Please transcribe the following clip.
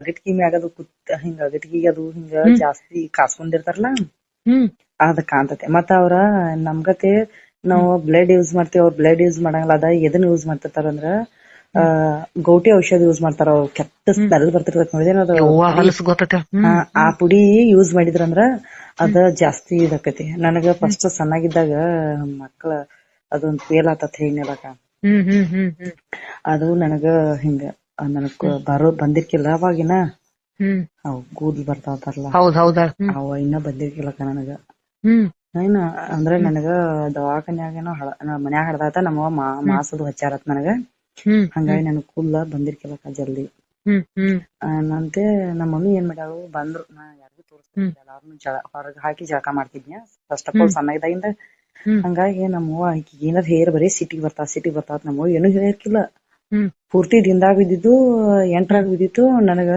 ಅಗಟ್ಗಿ ಮ್ಯಾಗದು ಕುತ್ತ ಹಿಂಗ ಅಗಟ್ಗಿಗೆ ಅದು ಹಿಂಗ. ಜಾಸ್ತಿ ಕಾಸ್ಕೊಂಡಿರ್ತಾರಲ್ಲ? ಹ್ಮ್. ಅದ ಕಾಣ್ತತೆ ಮತ್ತ ಅವ್ರ ನಮ್ಗತೆ ನಾವು ಬ್ಲಡ್ ಯೂಸ್ ಮಾಡ್ತೀವಿ. ಅವ್ರ ಬ್ಲಡ್ ಯೂಸ್ ಮಾಡಂಗಿಲ್ಲ. ಅದ ಎದನ್ನ ಯೂಸ್ ಮಾಡ್ತಿರ್ತಾರ ಅಂದ್ರ ಆ ಗೌಟಿ ಔಷಧ ಯೂಸ್ ಮಾಡ್ತಾರ. ಅವ್ರ ಕೆಟ್ಟ ಸ್ಮೆಲ್ ಬರ್ತಿರ್ತೈತಿ ನೋಡಿದೇನ ಅದು ಆ, ಪುಡಿ ಯೂಸ್ ಮಾಡಿದ್ರಂದ್ರ ಅದ ಜಾಸ್ತಿ ಇದಾಕತಿ. ನನಗ ಫಸ್ಟ್ ಸಣ್ಣಗಿದ್ದಾಗ ಮಕ್ಳ ಅದೊಂದ್ ಫೇಲ್ ಆತತ್ ಹ್ಮ್. ಅದು ನನಗ ಹಿಂಗ. ನನಗ್ ಬರೋ ಬಂದಿರ್ಕಿಲ್ಲ. ಅವಾಗಿನ ಅವ್ ಕೂದ್ಲು ಬರ್ತಾವಲ್ಲ ಹೌದ್ ಹೌದ. ಅವ ಇನ್ನ ಬಂದಿರ್ಕಿಲ್ಲ ನನಗ. ಹ್ಮ್. ಏನ ಅಂದ್ರ ನನಗ ದವಾಖಾನ್ಯಾಗೇನೋ ಹಳ ಮನ್ಯಾಗ ಹಡ್ದಾತ ನಮ್ಮ ಮಾ ಮಾಸದು ಹಚ್ಚಾರತ್ ನನಗ. ಹ್ಮ್. ಹಂಗಾಗಿ ನನಗ್ ಕೂದ್ಲ ಬಂದಿರ್ಕಿಲ್ಲ ಜಲ್ದಿ. ನಂತೆ ನಮ್ಮ ಮಮ್ಮಿ ಏನ್ ಮಾಡ್ಯಾಳು ಬಂದ್ರು. ನಾ ಯಾರಿಗೂ ತೋರಿಸ್ತಿದ್ದೆ ಎಲ್ಲಾರು ಜಳ ಹೊರಗ್ ಹಾಕಿ ಜಳಕ ಮಾಡ್ತಿದ್ನ್ಯ. ಫಸ್ಟ್ ಆಫ್ ಆಲ್ ಸಣ್ಣಗಿದ್ದಾಗಿಂದ ಹ್ಮ್. ಹಂಗಾಗಿ ನಮ್ಮವ್ವ ಆಕಿಗೆ ಏನಾರ ಹೇರ್ ಬರೀ ಸಿಟಿಗೆ ಬರ್ತಾವ ಸಿಟಿಗೆ ಬರ್ತಾವ ನಮ್ಮವ್ವ ಏನು ಹೇಳಿರ್ಕಿಲ್ಲ ಪೂರ್ತಿ ದಿನದಾಗ ಬಿದ್ದಿದ್ದು ಎಂಟ್ರಾಗ ಬಿದ್ದಿತ್ತು ನನಗ